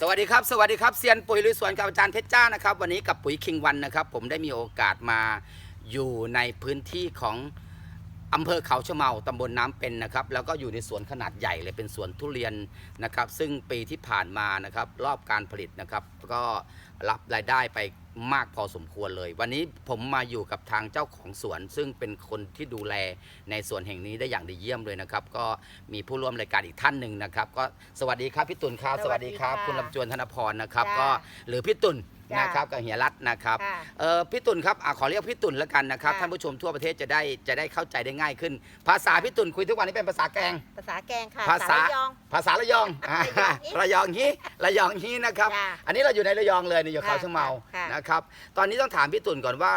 สวัสดีครับสวัสดีครับเซียนปุ๋ยลุยสวนกับอาจารย์เพชรจ้านะครับ วันนี้กับปุ๋ยคิงวันนะครับ ผมได้มีโอกาสมาอยู่ในพื้นที่ของ อำเภอเขาชะเมาตำบลน้ำเป็นนะครับ แล้วก็อยู่ในสวนขนาดใหญ่เลยเป็นสวนทุเรียนนะครับ ซึ่งปีที่ผ่านมานะครับ รอบการผลิตนะครับ ก็รับรายได้ไปมากพอสมควรเลย วันนี้ผมมาอยู่กับทางเจ้าของสวน ซึ่งเป็นคนที่ดูแลในสวนแห่งนี้ได้อย่างดีเยี่ยมเลยนะครับ ก็มีผู้ร่วมรายการอีกท่านหนึ่งนะครับ ก็สวัสดีครับพี่ตุลครับสวัสดีครับค่ะคุณลำจวนธนพรนะครับจ้าก็หรือพี่ตุล จ้านนะครับกับเฮียรัตน์นะครับค่ะ เออพี่ตุลครับอะขอเรียกพี่ตุลแล้วกันนะครับค่ะ ท่านผู้ชมทั่วประเทศจะได้จะได้เข้าใจได้ง่ายขึ้น ภาษาพี่ตุลคุยทุกวันนี้เป็นภาษาแกง ภาษาแกงค่ะภาษาระยอง ภาษาระยองอ่าระยองฮิระยองฮีระยองฮีนะครับ จ้าอันนี้เราอยู่ในระยองเลยในอยู่เขาค่ะเชียงเมาค่ะ นะครับ ตอนนี้ต้องถามพี่ตุลก่อนว่า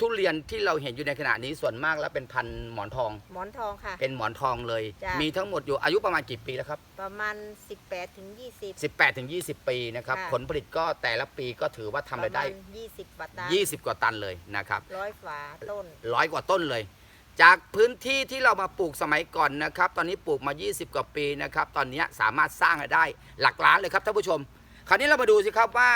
ทุเรียนที่เราเห็นอยู่ในขณะนี้ส่วนมากแล้วเป็นพันธุ์หมอนทอง หมอนทองค่ะ เป็นหมอนทองเลย จ้ามีมีทั้งหมดอยู่อายุประมาณกี่ปีแล้วครับ ประมาณ 18ถึง20 18ถึง20 ปีนะครับค่ะ ผลผลิตก็แต่ละปีก็ถือว่าทำรายได้ ประมณ20บาทตัน20 กว่าตันเลยนะครับ ร้อยฝาต้น ร้อยกว่าต้นเลย จากพื้นที่ที่เรามาปลูกสมัยก่อนนะครับ ตอนนี้ปลูกมา 20 กว่าปีนะครับ ตอนนี้สามารถสร้างรายได้หลักล้านเลยครับท่านผู้ชม คราวนี้เรามาดูสิครับว่า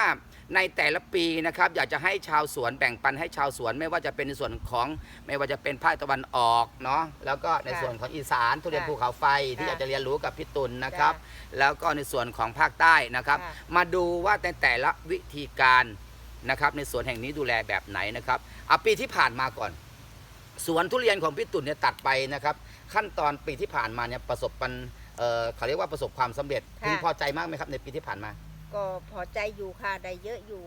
ในแต่ละปีนะครับอยากจะให้ชาวสวนแบ่งปันให้ชาวสวนไม่ว่าจะเป็นในส่วนของไม่ว่าจะเป็นภาคตะวันออกเนาะแล้วก็ในค่ะส่วนของอีสานทุเรียนค่ะภูเขาไฟที่อยากจะเรียนรู้กับพี่ตุลนะครับจ้แล้วก็ในส่วนของภาคใต้นะครับค่ะมาดูว่าในแต่ละวิธีการนะครับในสวนแห่งนี้ดูแลแบบไหนนะครับเอาปีที่ผ่านมาก่อน สวนทุเรียนของพี่ตุ่นเนี่ยตัดไปนะครับ ขั้นตอนปีที่ผ่านมาเนี่ยประสบปันเอ่อเขาเรียกว่าประสบความสำเร็จค่ะพึงพอใจมากไหมครับในปีที่ผ่านมา ก็พอใจอยู่ค่ะได้เยอะอยู่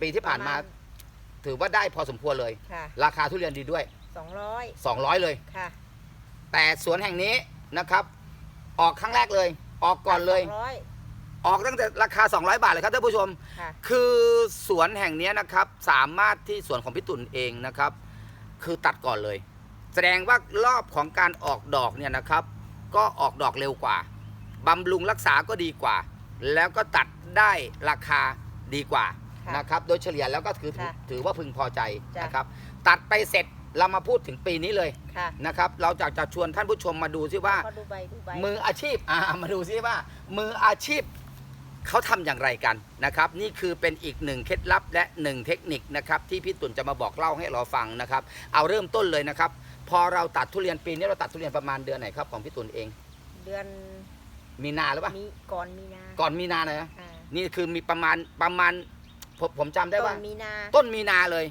ปีที่ผ่านมาประณถือว่าได้พอสมควรเลย ค่ะราคาทุเรียนดีด้วย 200 200 เลย ค่ะแต่สวนแห่งนี้นะครับ ออกครั้งแรกเลย ออกก่อนเลย 200ออกตั้งแต่ราคา 200 บาทเลยครับท่านผู้ชม ค่ะ คือสวนแห่งเนี้ยนะครับสามารถที่สวนของพี่ตุ่นเองนะครับ คือตัดก่อนเลย แสดงว่ารอบของการออกดอกเนี่ยนะครับ ก็ออกดอกเร็วกว่าบำรุงรักษาก็ดีกว่า แล้วก็ตัดได้ราคาดีกว่าค่ะนะครับ โดยเฉลี่ยแล้วก็ถือถือค่ะถือว่าพึงพอใจจ้ะ นะครับ ตัดไปเสร็จเรามาพูดถึงปีนี้เลยค่ะนะครับ เราจะจะชวนท่านผู้ชมมาดูซิว่า ขอดูใบดูใบ มืออาชีพอ่ามาดูซิว่า มืออาชีพเขาทำอย่างไรกันนะครับ นี่คือเป็นอีกหนึ่งเคล็ดลับและหนึ่งเทคนิคนะครับ ที่พี่ตุ่นจะมาบอกเล่าให้เราฟังนะครับ เอาเริ่มต้นเลยนะครับ พอเราตัดทุเรียนปีนี้เราตัดทุเรียนประมาณเดือนไหนครับของพี่ตุ่นเอง เดือน มีนาหรือเปล่ามีก่อนมีนาก่อนมีนาเลยนะอ่านี่คือมีประมาณประมาณผมผมจำได้ต้ว่า นมีนาต้นมีนาเลย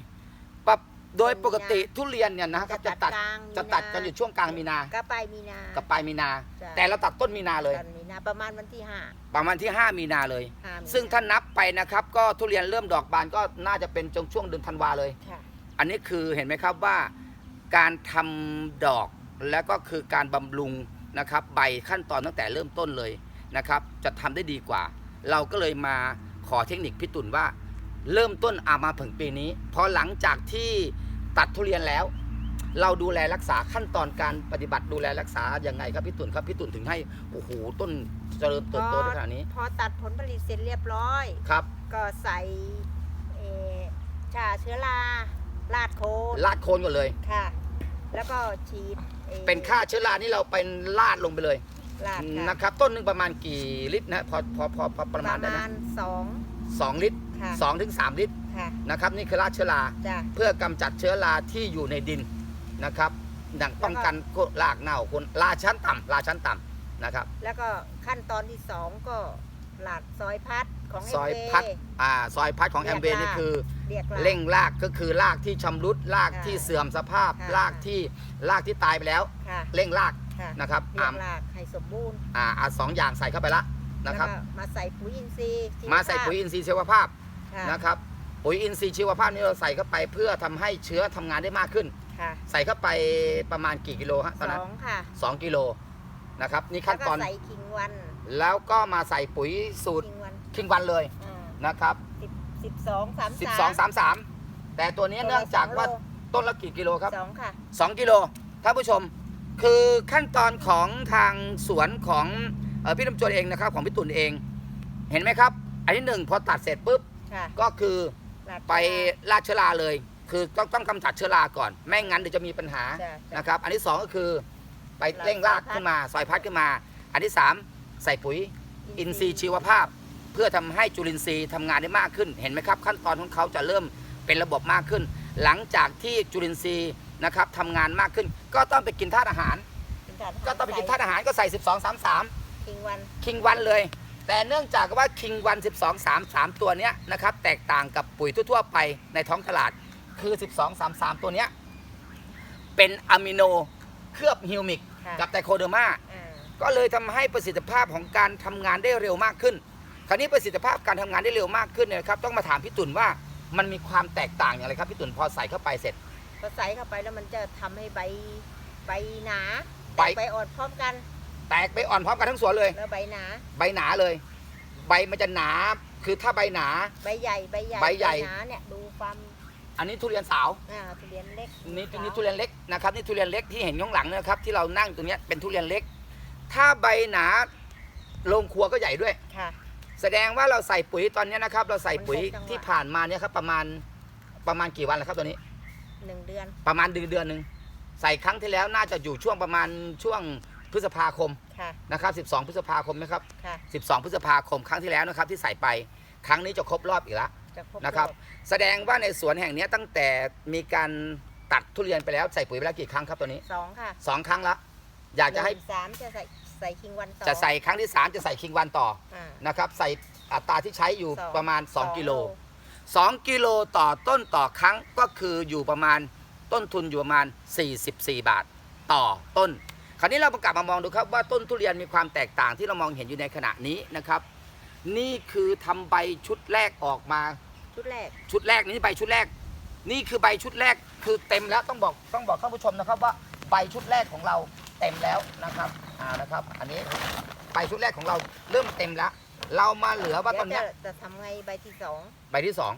ปะโดยปกติต้นมีนาทุเรียนเนี่ยนะครับจะจะตัตัดดกลางมีนาจะตัดกันอยู่ช่วงกลางมีนา ก็ไปมีนากับปลายมีนา จ้ะแต่เราตัดต้นมีนาเลย ตอนมีนาประมาณวันที่ห้าประมาณที่ 5 มีนาเลย ห้ามีนาซึ่งถ้านับไปนะครับก็ทุเรียนเริ่มดอกบานก็น่าจะเป็นจงช่วงเดือนธันวาเลย ค่ะอันนี้คือเห็นไหมครับว่า การทำดอกแล้วก็คือการบำรุง นะครับใบขั้นตอนตั้งแต่เริ่มต้นเลยนะครับ จะทำได้ดีกว่า เราก็เลยมาขอเทคนิคพี่ตุ่นว่า เริ่มต้นอามาถึงปีนี้ พอหลังจากที่ตัดทุเรียนแล้ว เราดูแลรักษาขั้นตอนการปฏิบัติดูแลรักษาอย่างไงครับพี่ตุ่นครับพี่ตุ่นถึงให้โอ้โหต้นเจริญเติบโตได้ขนาดนี้ พอตัดผลผลิตเสร็จเรียบร้อยครับ ก็ใส่เอ่อชาเชื้อราลาดโคนลาดโคนก่อนเลยค่ะ แล้วก็ฉีด อ่อเป็นค่าเชื้อรานี่เราเป็นลาดลงไปเลยลาดค่ะนะครับ ต้นหนึ่งประมาณกี่ลิตรนะพอพอพอพอปประระมามาณณได้ไหมสองสองลิตรค่ะสองถึงสามลิตรค่ะนะครับนี่คือลาดเชื้อรา จ้ะ เพื่อกำจัดเชื้อราที่อยู่ในดินนะครับดังป้องกันโรครากเน่าคนราชั้นต่ำราชั้นต่ำนะครับ แล้วก็ขั้นตอนที่สองก็ ลาดซอยพัดของซอยเพัดอ่าซอยพัดของเรีแอยกมเบรากนี่คือ เรียกลาดเร่งรากก็คือรากที่ชำรุดรากค่ะที่เสื่อมสภาพค่ะ รากที่รากที่ตายไปแล้ว ค่ะเร่งรากค่ะนะครับเรียอ่ากลากให้สมบูรณ์อ่าอ่าสองอย่างใส่เข้าไปละแล้วนะครับก็มาใส่ปุ๋ยอินทรีย์ชีวมาใส่ภพปุ๋ยอินทรีย์ชีวภาพค่ะนะครับปุ๋ยอินทรีย์ชีวภาพนี่เราใส่เข้าไปเพื่อทำให้เชื้อทำงานได้มากขึ้น ค่ะใส่เข้าไปประมาณกี่กิโลฮะตสอนนั้นองค่ะสองกิโลนะครับนี่แล้วขั้นก็ตอนใส่ขิงวัน แล้วก็มาใส่ปุ๋ยสูตรขิงวันคิงวันเลยอ่านะครับสิบสิบสองสาม12 33 แต่ตัวนี้เนื่องจากว่าต้นละกี่กิโลครับ สองค่ะ 2 กิโลท่านผู้ชม คือขั้นตอนของทางสวนของเอ่อพี่ลำจวนเองนะครับ ของพี่ตุ่นเอง เห็นไหมครับ อันที่หนึ่งพอตัดเสร็จปุ๊บ ค่ะก็คือลาดไปลาดเชื้อราเลย คือต้องต้องกำจัดเชื้อราก่อน ไม่งั้นเดี๋ยวจะมีปัญหา จ้ะจ้ะนะครับ อันที่สองก็คือไปลาดเร่งรากซอยพัดขึ้นมาซอยพัดขึ้นมา อันที่สาม ใส่ปุ๋ยอินทรีย์ชีวภาพ เพื่อทำให้จุลินทรีย์ทำงานได้มากขึ้น เห็นไหมครับ ขั้นตอนของเขาจะเริ่มเป็นระบบมากขึ้น หลังจากที่จุลินทรีย์นะครับทำงานมากขึ้น ก็ต้องไปกินธาตุอาหารกินธาตุก็ต้องไปกินธาตุอาหารก็ใส่ 12 33คิงวันคิงวันเลย แต่เนื่องจากว่าคิงวัน 12 3 3 ตัวเนี้ยนะครับแตกต่างกับปุ๋ยทั่วๆไปในท้องตลาดคือ 12 3 3 ตัวเนี้ยเป็นอะมิโนเคลือบฮิวมิกค่ะกับไตโคเดอร์มาอ่า ก็เลยทำให้ประสิทธิภาพของการทำงานได้เร็วมากขึ้น คราวนี้ประสิทธิภาพการทำงานได้เร็วมากขึ้นเนี่ยนะครับต้องมาถามพี่ตุ่นว่ามันมีความแตกต่างอย่างไรครับพี่ตุ่นพอใส่เข้าไปเสร็จพอใส่เข้าไปแล้วมันจะทำให้ใบใบหนาใบใบอ่อนพร้อมกัน แตกไปอ่อนพร้อมกันทั้งสวนเลยแล้วใบหนา ใบหนาเลย ใบมันจะหนาคือถ้าใบหนาใบใหญ่ใบใหญ่ใบใหญ่หนาเนี่ยดูความอันนี้ทุเรียนสาวอ่าทุเรียนเล็กนี่ขาวนี่ทุเรียนเล็กนะครับนี่ทุเรียนเล็กที่เห็นข้างหลังนะครับที่เรานั่งตรงเนี้ยเป็นทุเรียนเล็ก ถ้าใบหนาโรงครัวก็ใหญ่ด้วย ค่ะ แสดงว่าเราใส่ปุ๋ยตอนเนี้ยนะครับ เราใส่ปุ๋ยมันครบจังหวะ ที่ผ่านมาเนี่ยครับประมาณประมาณกี่วันแล้วครับตัวนี้ หนึ่งเดือน ประมาณเดือนเดือนหนึ่งใส่ครั้งที่แล้วน่าจะอยู่ช่วงประมาณช่วงพฤษภาคมค่ะ นะครับ 12 พฤษภาคมนะครับ ค่ะ 12 พฤษภาคมครั้งที่แล้วนะครับที่ใส่ไป ครั้งนี้จะครบรอบอีกแล้ว จะครบนะครับรอบแสดงว่าในสวนแห่งเนี้ยตั้งแต่มีการตัดทุเรียนไปแล้วใส่ปุ๋ยไปแล้วกี่ครั้งครับตัวนี้ สองค่ะสองครั้งละ อยากจะให้นึ่งสามจะใส่ใส่คิงวันต่อจะใส่ครั้งที่ 3 จะใส่คิงวันต่ออ่า นะครับใส่อัตราที่ใช้อยู่สองประมาณ สอง2 กิโล โล 2 กิโลต่อต้นต่อครั้งก็คืออยู่ประมาณต้นทุนอยู่ประมาณ 44 บาทต่อต้น คราวนี้เราประกลับมามองดูครับว่าต้นทุเรียนมีความแตกต่างที่เรามองเห็นอยู่ในขณะนี้นะครับ นี่คือทำใบชุดแรกออกมา ชุดแรก ชุดแรกนี่ใบชุดแรก นี่คือใบชุดแรกคือเต็มแล้วต้องบอกต้องบอกท่านผู้ชมนะครับว่าใบชุดแรกของเรา เต็มแล้วนะครับอ่านะครับ อันนี้ใบชุดแรกของเราเริ่มเต็มแล้ว เรามาเหลือว่าตอนเดี๋เนี้ยวยจะจะทำไงใบที่สองใบที่สอง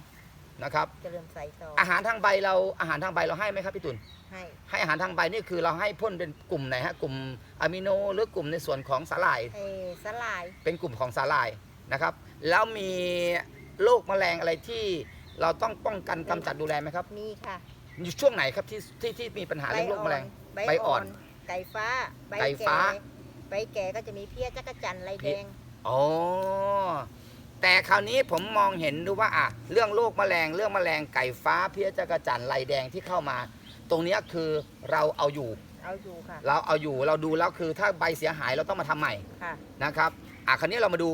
นะครับจะเริ่มใส่ต่ออาหารทางใบเราอาหารทางใบเราให้ไหมครับพี่ตุลให้ให้อาหารทางใบนี่คือเราให้พ่นเป็นกลุ่มไหนฮะกลุ่มอะมิโนหรือกลุ่มในส่วนของสาหร่ายให้สลายเป็นกลุ่มของสาหร่ายนะครับ แล้วมีโรคแมลงอะไรที่เราต้องป้องกันกำจัดดูแลไหมครับมีค่ะอยู่ช่วงไหนครับที่ที่ที่มีปัญหาเรื่องโรคแมลงใบใบอ่อ่ออนน ไก่ฟ้า ใบไก่แก่ฟ้าใบแก่ก็จะมีเพี้ยจักรจันทร์ลายแดง อ๋อ แต่คราวนี้ผมมองเห็นดูว่าอะเรื่องโรคแมลงเรื่องแมลงไก่ฟ้าเพี้ยจักรจันทร์ลายแดงที่เข้ามา ตรงเนี้ยคือเราเอาอยู่ เอาอยู่ค่ะ เราเอาอยู่เราดูแล้วคือถ้าใบเสียหายเราต้องมาทำใหม่ค่ะ นะครับอะคราวนี้เรามาดู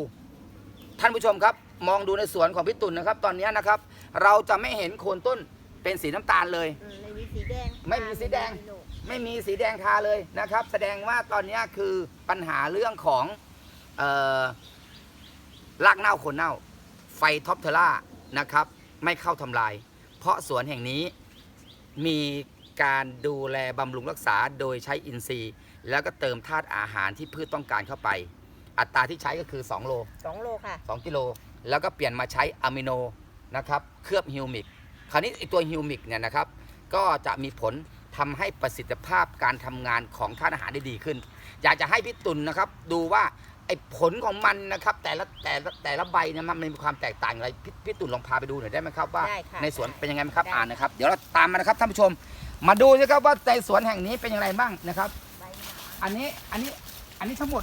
ท่านผู้ชมครับ มองดูในสวนของพี่ตุลนะครับ ตอนนี้นะครับ เราจะไม่เห็นโคนต้นเป็นสีน้ำตาลเลย อืมไม่มีสีแดงไม่มีสีแดง ไม่มีลูก ไม่มีสีแดงทาเลยนะครับ แสดงว่าตอนนี้คือปัญหาเรื่องของเอ่อรากเน่าโคนเน่า ไฟท็อปเทอร่านะครับ ไม่เข้าทำลาย เพราะสวนแห่งนี้มีการดูแลบำรุงรักษาโดยใช้อินทรีย์ แล้วก็เติมธาตุอาหารที่พืชต้องการเข้าไป อัตราที่ใช้ก็คือ 2 โลสองโลค่ะ 2 กิโล แล้วก็เปลี่ยนมาใช้อะมิโนนะครับ เคลือบฮิวมิก คราวนี้ไอตัวฮิวมิกเนี่ยนะครับ ก็จะมีผล ทำให้ประสิทธิภาพการทำงานของธาตุอาหารได้ดีขึ้น อยากจะให้พี่ตุลนะครับ ดูว่าไอผลของมันนะครับ แต่ละแต่ละแต่ละใบเนี่ยมันมีความแตกต่างอะไรพี่พี่ตุลลองพาไปดูหน่อยได้ไหมครับว่า ได้ค่ะในสวนได้เป็นยังไงไหมครับได้ อ่านนะครับ เดี๋ยวเราตามมานะครับท่านผู้ชม มาดูนะครับว่าในสวนแห่งนี้เป็นอย่างไรบ้างนะครับ ใบหนา อันนี้อันนี้อันนี้ทั้งหมด